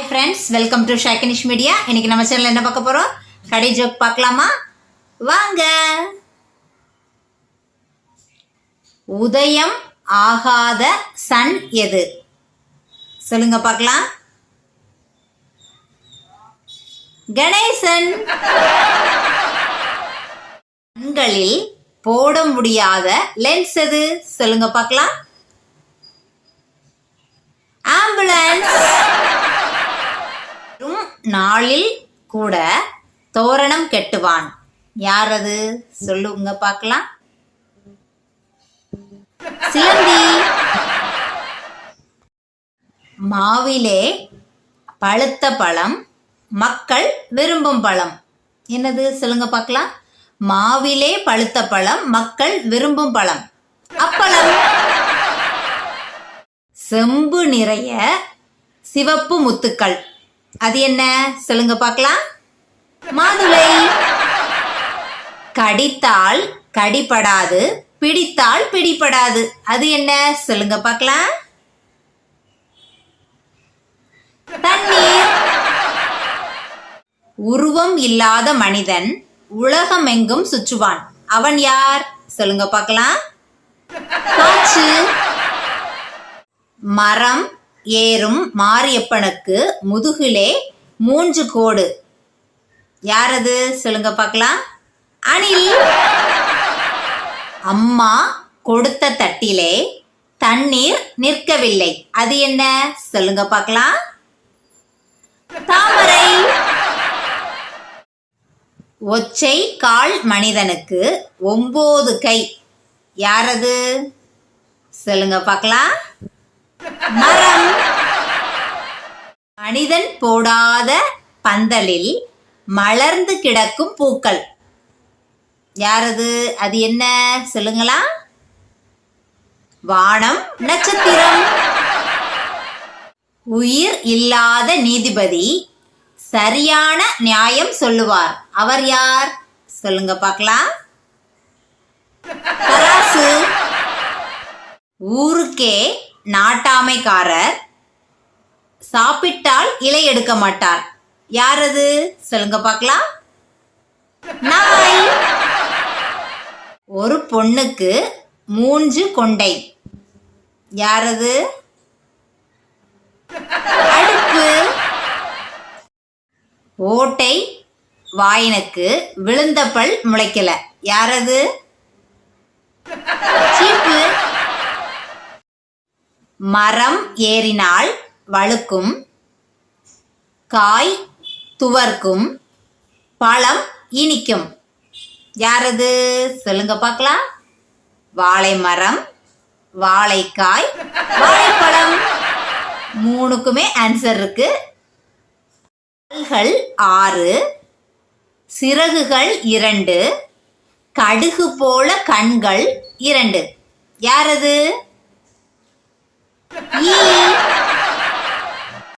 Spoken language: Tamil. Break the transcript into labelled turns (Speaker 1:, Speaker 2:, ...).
Speaker 1: Hi friends welcome to Shakinish media இன்னைக்கு நம்ம சேனல் என்ன பார்க்க போறோம்? கடை ஜோக் பார்க்கலாமா? வாங்க. உதயம் ஆகாத சன் எது? சொல்லுங்க பார்க்கலாம். கணேசன். கண்களில் போட முடியாத லென்ஸ் எது? சொல்லுங்க பார்க்கலாம். ஆம்புலன்ஸ் நாளில் கூட தோரணம் கெட்டுவான். யார் அது சொல்லுங்க பார்க்கலாம். சிலந்தி. மாவிலே பழுத்த பழம் மக்கள் விரும்பும் பழம். என்னது? சொல்லுங்க பார்க்கலாம். மாவிலே பழுத்த பழம் மக்கள் விரும்பும் பழம். அப்பளம். செம்பு நிறைய சிவப்பு முத்துக்கள். அது என்ன? சொல்லுங்க பார்க்கலாம். மாதுளை. கடித்தால் கடிபடாது பிடித்தால் பிடிபடாது. அது என்ன? சொல்லுங்க பார்க்கலாம். தண்ணீர். உருவம் இல்லாத மனிதன் உலகமெங்கும் சுற்றுவான். அவன் யார்? சொல்லுங்க பார்க்கலாம். மரம். ஏறும் மாரியப்பனுக்கு முதுகிலே மூன்று கோடு. யாரது? சொல்லுங்க பார்க்கலாம். அணில். அம்மா கொடுத்த தட்டிலே தண்ணீர் நிற்கவில்லை. அது என்ன? சொல்லுங்க பார்க்கலாம். தாமரை. ஒச்சை கால் மனிதனுக்கு ஒன்பது கை. யாரது? சொல்லுங்க பார்க்கலாம். மரம். மனிதன் போடாத பந்தலில் மலர்ந்து கிடக்கும் பூக்கள். யாரது? அது என்ன? சொல்லுங்களா? வானம் நட்சத்திரம். உயிர் இல்லாத நீதிபதி சரியான நியாயம் சொல்லுவார். அவர் யார்? சொல்லுங்க பார்க்கலாம். ஊருக்கே நாட்டாமைக்காரர். சாப்பிட்டால் இலை எடுக்க மாட்டார். யார் அது? சொல்லுங்க பார்க்கலாம். நாய். ஒரு பொண்ணுக்கு மூன்று கொண்டை. யாரது அடுப்பு. ஓட்டை வாயினுக்கு விழுந்த பல் முளைக்கல யாரது மரம் ஏறினால் வழுக்கும் காய் துவர்க்கும் பழம் இனிக்கும். யாரது? சொல்லுங்க பார்க்கலாம். வாழை மரம் வாழைக்காய் வாழைப்பழம். மூணுக்குமே ஆன்சர் இருக்கு. பல்கள் ஆறு சிறகுகள் இரண்டு கடுகு போல கண்கள் இரண்டு. யாரது? ஈ.